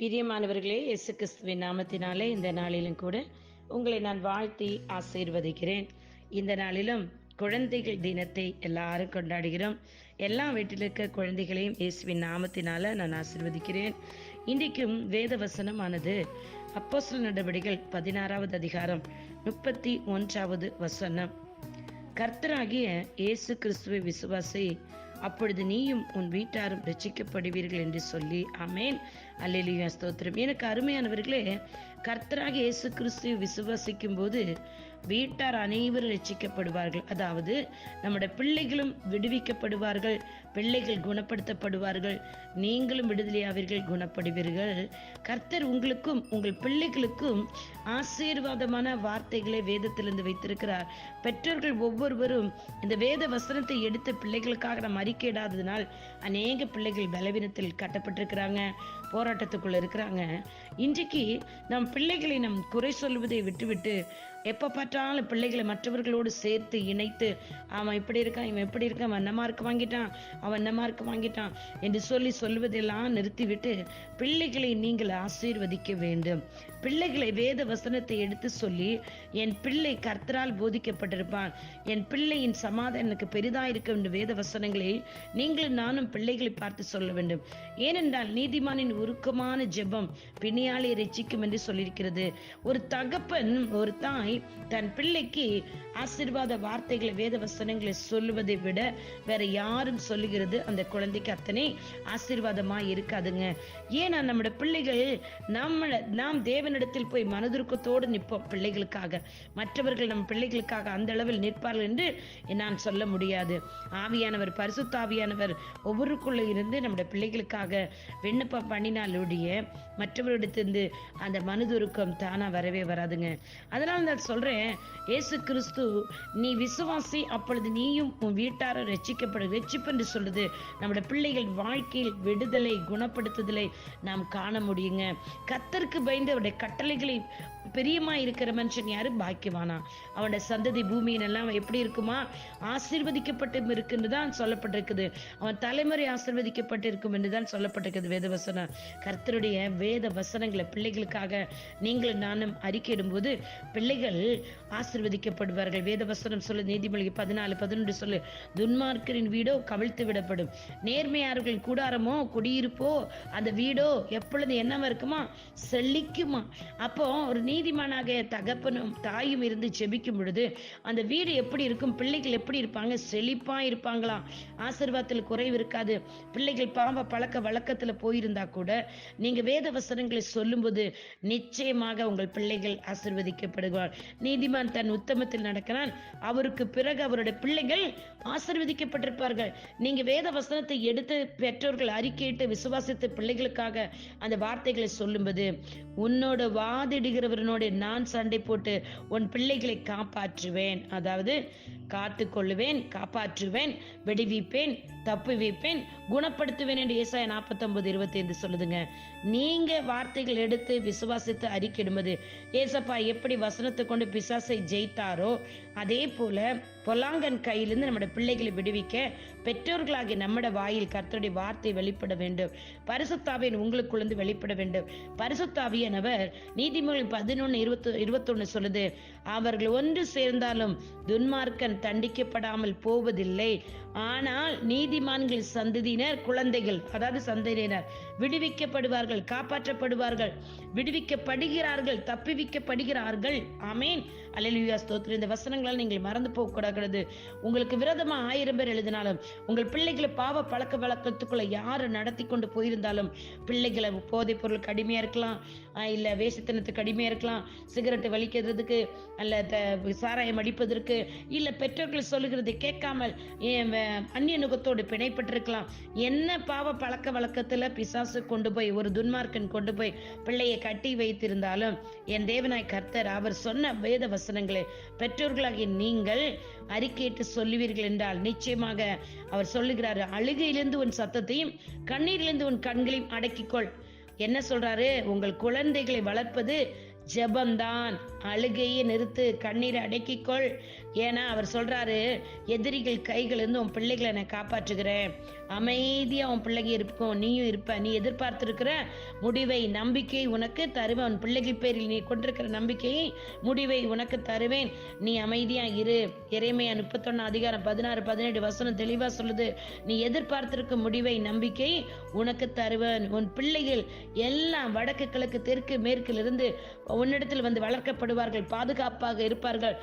பிரியமானவர்களே இயேசு கிறிஸ்துவின் நாமத்தினாலே இந்த நாளிலும் கூட உங்களை நான் வாழ்த்தி ஆசீர்வதிக்கிறேன். இந்த நாளிலும் குழந்தைகள் தினத்தை எல்லாரும் கொண்டாடுகிறோம். எல்லா வீட்டில் இருக்க குழந்தைகளையும் இயேசுவின் நாமத்தினால நான் ஆசீர்வதிக்கிறேன். இன்றைக்கும் வேத வசனமானது அப்போசல் நடவடிகள் பதினாறாவது அதிகாரம் முப்பத்தி ஒன்றாவது வசனம். கர்த்தராகிய இயேசு கிறிஸ்துவை விசுவாசி அப்பொழுது நீயும் உன் வீட்டாரும் ரட்சிக்கப்படுவீர்கள் என்று சொல்லி அமேன் அல்லேலியா ஸ்தோத்திரம். எனக்கு அருமையானவர்களே கர்த்தராக இயேசு கிறிஸ்து விசுவாசிக்கும் போது வீட்டார் அனைவரும் ரட்சிக்கப்படுவார்கள். அதாவது நம்முடைய பிள்ளைகளும் விடுவிக்கப்படுவார்கள் பிள்ளைகள் குணப்படுத்தப்படுவார்கள் நீங்களும் விடுதலையாவீர்கள் குணப்படுவீர்கள். கர்த்தர் உங்களுக்கும் உங்கள் பிள்ளைகளுக்கும் ஆசீர்வாதமான வார்த்தைகளை வேதத்திலிருந்து வைத்திருக்கிறார். பெற்றோர்கள் ஒவ்வொருவரும் இந்த வேத வசனத்தை எடுத்த பிள்ளைகளுக்காக நம்ம அறிக்கையிடாததுனால் அநேக பிள்ளைகள் பலவீனத்தில் கட்டப்பட்டிருக்கிறாங்க போராட்டத்துக்குள்ள இருக்கிறாங்க. இன்றைக்கு நம் பிள்ளைகளை நம் குறை சொல்வதை விட்டுவிட்டு எப்போ பார்த்தாலும் பிள்ளைகளை மற்றவர்களோடு சேர்த்து இணைத்து அவன் இப்படி இருக்கான் இவன் எப்படி இருக்கான் அவன் என்ன மார்க் வாங்கிட்டான் அவன் என்ன மார்க் வாங்கிட்டான் என்று சொல்லி சொல்வதெல்லாம் நிறுத்திவிட்டு பிள்ளைகளை நீங்கள் ஆசீர்வதிக்க வேண்டும். பிள்ளைகளை வேத வசனத்தை எடுத்து சொல்லி என் பிள்ளை கர்த்தரால் போதிக்கப்பட்டிருப்பான். என் பிள்ளையின் சமாதம் எனக்கு இருக்க என்று வேத வசனங்களை நீங்களும் நானும் பிள்ளைகளை பார்த்து சொல்ல வேண்டும். ஏனென்றால் நீதிமானின் உருக்கமான ஜெபம் பிணியாலே ரசிக்கும் என்று சொல்லியிருக்கிறது. ஒரு தகப்பன் ஒரு தாய் தன் பிள்ளைக்கு ஆசீர்வாத வார்த்தைகளை வேத வசனங்களை சொல்லுவதை விட வேற யாரும் சொல்லுகிறது அந்த குழந்தைக்கு அத்தனை ஆசீர்வாதமா இருக்காதுங்க. ஏன்னா நம்முடைய பிள்ளைகள் நம்மள நாம் தேவனிடத்தில் போய் மனதுருக்கத்தோடு நிற்போம் பிள்ளைகளுக்காக. மற்றவர்கள் நம் பிள்ளைகளுக்காக அந்த அளவில் நிற்பார்கள் என்று நான் சொல்ல முடியாது. ஆவியானவர் பரிசுத்தாவியானவர் ஒவ்வொருக்குள்ள இருந்து நம்முடைய பிள்ளைகளுக்காக விண்ணப்பம் பண்ணினாலுடைய மற்றவரிடத்திலிருந்து அந்த மனதுருக்கம் தானா வரவே வராதுங்க. அதனால நான் சொல்றேன் இயேசு கிறிஸ்து நீ விசுவாசி அப்பொழுது நீயும் உன் வீட்டாரும் ரட்சிக்கப்படும் ரட்சிப்பு என்று சொல்லுது. நம்முடைய பிள்ளைகள் வாழ்க்கையில் விடுதலை குணப்படுத்துதலை நாம் காண முடியுங்க. கத்தருக்கு பயந்து அவருடைய கட்டளைகளை பெரியமா இருக்கிற மனுஷன் யாரு? பாக்கியவானா. அவனுடைய சந்ததி பூமியின் எல்லாம் எப்படி இருக்குமா? ஆசீர்வதிக்கப்பட்டு இருக்குன்னு தான் சொல்லப்பட்டிருக்குது. அவன் தலைமுறை ஆசீர்வதிக்கப்பட்டு இருக்கும் என்று தான் சொல்லப்பட்டிருக்குது வேத வசனம் கர்த்தருடைய வேத வசனங்களை பிள்ளைகளுக்காக நீங்களும் நானும் அறிக்கையிடும்போது பிள்ளைகள் ஆசீர்வதிக்கப்படுவார்கள் ஆசிர்வதிக்கப்படுவார்கள். வேதவசனம் சொல்லு நீதிமொழி பதினாலு பதினொன்று சொல்லு துன்மார்க்கரின் வீடோ கவிழ்த்து விடப்படும். நேர்மையாளர்களின் கூடாரமோ குடியிருப்போ அந்த வீடோ எப்பொழுது என்னவா இருக்குமா? செழிக்குமா? அப்போ ஒரு நீதிமானாக தகப்பனும் தாயும் இருந்து செபிக்கும் பொழுது அந்த வீடு எப்படி இருக்கும்? பிள்ளைகள் எப்படி இருப்பாங்க? செழிப்பா இருப்பாங்களாம் ஆசிர்வாதத்தில் குறைவு இருக்காது. பிள்ளைகள் பாவ பழக்க வழக்கத்துல போயிருந்தா கூட நீங்க வேத வசனங்களை சொல்லும்போது நிச்சயமாக உங்கள் பிள்ளைகள் ஆசிர்வதிக்கப்படுவார் நீதிமான் தன் உத்தமத்தில் நடக்கிறான். அவருக்கு பிறகு அவருடைய பிள்ளைகள் ஆசிர்வதிக்கப்பட்டிருப்பார்கள். நீங்க வேத வசனத்தை எடுத்து பெற்றோர்கள் அறிக்கையிட்டு விசுவாசித்த பிள்ளைகளுக்காக அந்த வார்த்தைகளை சொல்லும்போது உன்னோட வாதிடுகிறவரனோட நான் சண்டை போட்டு உன் பிள்ளைகளை காப்பாற்றுவேன். அதாவது காத்து கொள்ளுவேன் காப்பாற்றுவேன் வெடிவிப்பேன் தப்பு வைப்பேன் குணப்படுத்துவேன் என்று ஏசாய நாற்பத்தி ஒன்பது இருபத்தி ஐந்து சொல்லுதுங்க. நீங்க வார்த்தைகள் எடுத்து விசுவாசித்து அறிக்கையிடும்போது ஏசப்பா எப்படி வசனத்தை கொண்டு பிசாசை ஜெயித்தாரோ? அதே போல பொல்லாங்கன் கையிலிருந்து நம்முடைய பிள்ளைகளை விடுவிக்க பெற்றோர்களாகிய நம்முடைய வாயில் கர்த்தருடைய வார்த்தை வெளிப்பட வேண்டும். பரிசுத்தாவின் உங்களுக்குள்ளேருந்து வெளிப்பட வேண்டும். பரிசுத்தாவியனவர் நீதிமொழி பதினொன்று இருபத்தி இருபத்தொன்னு சொல்லுது அவர்கள் ஒன்று சேர்ந்தாலும் துன்மார்க்கன் தண்டிக்கப்படாமல் போவதில்லை. ஆனால் நீதிமான்கள் சந்ததியினர் குழந்தைகள் அதாவது சந்ததியினர் விடுவிக்கப்படுவார்கள் காப்பாற்றப்படுவார்கள் விடுவிக்கப்படுகிறார்கள் தப்பிவிக்கப்படுகிறார்கள். ஆமேன். அலையிலுயா ஸ்தோத்திரம். இந்த வசனங்களால் நீங்கள் மறந்து போகக்கூடாது. கூடாது உங்களுக்கு விரதமா ஆயிரம் பேர் எழுதினாலும் உங்கள் பிள்ளைகளை பாவ பழக்க வழக்கத்துக்குள்ள யாரு நடத்தி கொண்டு போயிருந்தாலும் பிள்ளைகளை போதைப் பொருள் கடுமையா இருக்கலாம் இல்ல வேஷத்தனத்துக்கு கடுமையா இருக்கலாம் சிகரெட்டு வலிக்கிறதுக்கு அல்ல த- சாராயம் அடிப்பதற்கு இல்ல பெற்றோர்கள் சொல்லுகிறதை கேட்காமல் அந்நிய நுகத்தோடு பிணைப்பட்டிருக்கலாம். என்ன பாவ பழக்க வழக்கத்துல பிசாசு கொண்டு போய் ஒரு துன்மார்க்கன் கொண்டு போய் பிள்ளையை கட்டி வைத்திருந்தாலும் என் தேவனாய் கர்த்தர் அவர் சொன்ன வேத வசனங்களை பெற்றோர்களாகிய நீங்கள் அறிக்கையிட்டு சொல்லுவீர்கள் என்றால் நிச்சயமாக அவர் சொல்லுகிறாரு அழுகையிலிருந்து உன் சத்தத்தையும் கண்ணீரிலிருந்து உன் கண்களையும் அடக்கிக்கொள். என்ன சொல்றாரு? உங்கள் குழந்தைகளை வளர்ப்பது ஜபம்தான். அழுகையை நிறுத்து கண்ணீரை அடக்கிக்கொள். ஏன்னா அவர் சொல்றாரு எதிரிகள் கைகள் இருந்து உன் பிள்ளைகளை நான் காப்பாற்றுகிறேன். அமைதியா உன் பிள்ளைங்க இருக்கும். நீயும் இருப்ப. நீ எதிர்பார்த்திருக்கிற முடிவை நம்பிக்கை உனக்கு தருவேன். உன் பிள்ளைகள் பேரில் நீ கொண்டிருக்கிற நம்பிக்கையை முடிவை உனக்கு தருவேன். நீ அமைதியா இரு. இறைமையா முப்பத்தொன்னு அதிகாரம் பதினாறு பதினேழு வசனம் தெளிவா சொல்லுது. நீ எதிர்பார்த்திருக்கும் முடிவை நம்பிக்கை உனக்கு தருவேன். உன் பிள்ளைகள் எல்லாம் வடக்கு கிழக்கு தெற்கு மேற்கில் இருந்து உன்னிடத்தில் வந்து வளர்க்கப்படுவார்கள் பாதுகாப்பாக இருப்பார்கள்.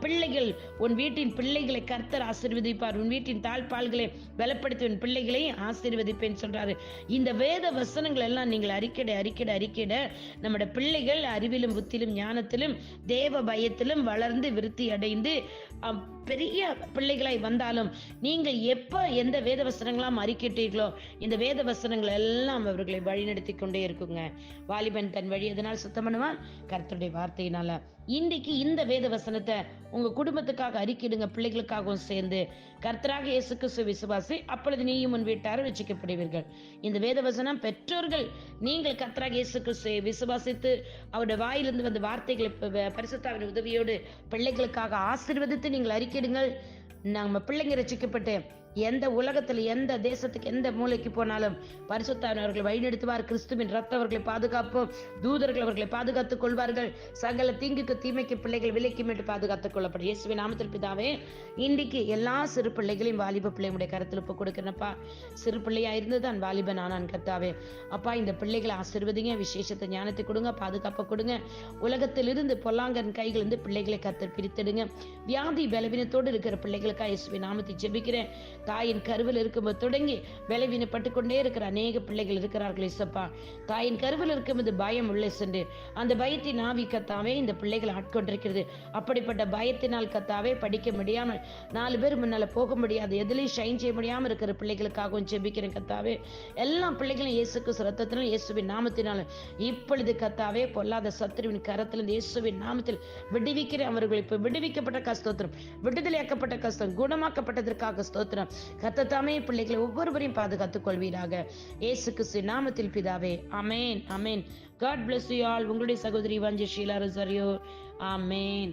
பிள்ளைகள் உன் வீட்டின் பிள்ளைகளை கர்த்தர் ஆசீர்வதிப்பார். உன் வீட்டின் தாழ்பால்களை பலப்படுத்தி உன் பிள்ளைகளை ஆசீர்வதிப்பேன் சொல்றாரு. இந்த வேத வசனங்கள் எல்லாம் நீங்கள் அறிக்கையிட அறிக்கையிட அறிக்கையிட நம்முடைய பிள்ளைகள் அறிவிலும் புத்திலும் ஞானத்திலும் தேவ பயத்திலும் வளர்ந்து விருத்தி அடைந்து அம், பெரிய பிள்ளைகளாய் வந்தாலும் நீங்கள் எப்போ எந்த வேத வசனங்களாம் அறிக்கிட்டீர்களோ இந்த வேத வசனங்கள் எல்லாம் அவர்களை வழிநடத்தி கொண்டே இருக்குங்க. வாலிபன் தன் வழி எதனால் சுத்தம் பண்ணுவான்? கர்த்தருடைய வார்த்தையினால. இன்றைக்கு இந்த வேத வசனத்தை உங்க குடும்பத்துக்காக அறிக்கிடுங்க பிள்ளைகளுக்காகவும் சேர்ந்து. கர்த்தராக இயேசு கிறிஸ்து விசுவாசி அப்பொழுது நீயும் உன் வீட்டாரும் ரசிக்கப்படுவீர்கள் இந்த வேத வசனம் பெற்றோர்கள் நீங்கள் கர்த்தராக இயேசு கிறிஸ்துவை விசுவாசித்து அவருடைய வாயிலிருந்து வந்த வார்த்தைகளை பரிசுத்தாவின் உதவியோடு பிள்ளைகளுக்காக ஆசீர்வதித்து நீங்கள் அறிக்கிடுங்கள் நம்ம பிள்ளைங்க ரசிக்கப்பட்டு எந்த உலகத்தில் எந்த தேசத்துக்கு எந்த மூலைக்கு போனாலும் பரிசுத்தாவின் அவர்களை வழிநடத்துவார். கிறிஸ்துவின் ரத்தம் அவர்களை பாதுகாப்போம். தூதர்கள் அவர்களை பாதுகாத்துக் கொள்வார்கள். சகல தீங்குக்கு தீமைக்கு பிள்ளைகள் விலைக்கு மீட்டு பாதுகாத்துக் கொள்ளப்படும். இயேசுவின் நாமத்தில் பிதாவே இன்றைக்கு எல்லா சிறு பிள்ளைகளையும் வாலிப பிள்ளைங்களுடைய கருத்தில் ஒப்பு கொடுக்கிறேன்ப்பா. சிறு பிள்ளையா இருந்து தான் வாலிபன் ஆனான் கர்த்தாவே. அப்பா இந்த பிள்ளைகளை ஆசீர்வதிங்க. விசேஷத்தை ஞானத்தை கொடுங்க பாதுகாப்பை கொடுங்க. உலகத்திலிருந்து பொல்லாங்கன் கைகள் இருந்து பிள்ளைகளை கத்தர் பிரித்தெடுங்க. வியாதி பலவீனத்தோடு இருக்கிற பிள்ளைகளுக்காக இயேசுவின் நாமத்தை ஜெபிக்கிறேன். தாயின் கருவில் இருக்கும்போது தொடங்கி பலவீனப்பட்டு கொண்டே இருக்கிற அநேக பிள்ளைகள் இருக்கிறார்கள் இசப்பா தாயின் கருவில் இருக்கும்போது பயம் உள்ளே சென்று அந்த பயத்தின் ஆவி கத்தாவே இந்த பிள்ளைகள் ஆட்கொண்டிருக்கிறது. அப்படிப்பட்ட பயத்தினால் கத்தாவே படிக்க முடியாமல் நாலு பேர் முன்னால போக முடியாது எதுலையும் ஷைன் செய்ய முடியாமல் இருக்கிற பிள்ளைகளுக்காகவும் ஜெபிக்கிறேன் கத்தாவே. எல்லா பிள்ளைகளும் இயேசுக்கு ரத்தத்திலும் இயேசுவின் நாமத்தினாலும் இப்பொழுது கத்தாவே பொல்லாத சத்ருவின் கரத்திலிருந்து இயேசுவின் நாமத்தில் விடுவிக்கிற அவர்கள் இப்ப விடுவிக்கப்பட்ட கஸ்தோத்திரம் விடுதலையாக்கப்பட்ட கஸ்தம் குணமாக்கப்பட்டதற்காக ஸ்தோத்திரம். கத்தத்தாமே பிள்ளைகளை ஒவ்வொருவரையும் பாதுகாத்துக் கொள்வீராக. இயேசு கிறிஸ்து நாமத்தில் பிதாவே அமேன் அமேன் காட் பிளஸ் யூ ஆல் உங்களுடைய சகோதரி வஞ்சி ஷீலா ரிசரியோ அமேன்